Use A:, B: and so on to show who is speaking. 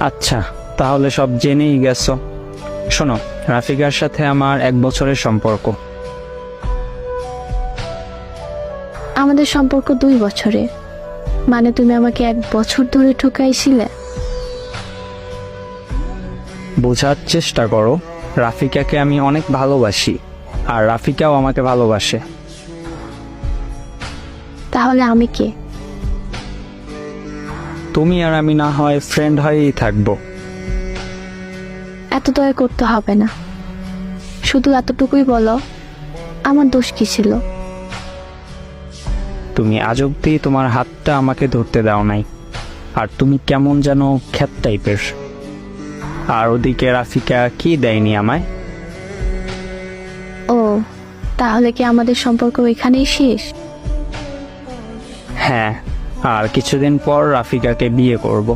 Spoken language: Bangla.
A: আচ্ছা তাহলে সব জেনেই গেছো। শোনো রাফিকার সাথে আমার এক বছরের সম্পর্ক।
B: আমাদের সম্পর্ক দুই বছরে মানে তুমি আমাকে এক বছর ধরে ঠকাইছিলে?
A: বোঝার চেষ্টা করো রাফিকাকে আমি অনেক ভালোবাসি আর রাফিকাও আমাকে ভালোবাসে।
B: তাহলে আমি কে?
A: তুমি আর আমি না হয় ফ্রেন্ড হয়েই থাকব।
B: এত দয়া করতে হবে না। শুধু এতটুকুই বলো আমার দোষ কি ছিল?
A: তুমি আজ অব্দি তোমার হাতটা আমাকে ধরতে দাও নাই আর তুমি কেমন যেন খ্যাত টাইপের। আর ওদিকে রাফিকা কি দেয়নি আমায়?
B: ও তাহলে কি আমাদের সম্পর্ক এখানেই শেষ?
A: হ্যাঁ আর কিছুদিন পর রাফিকাকে বিয়ে করব।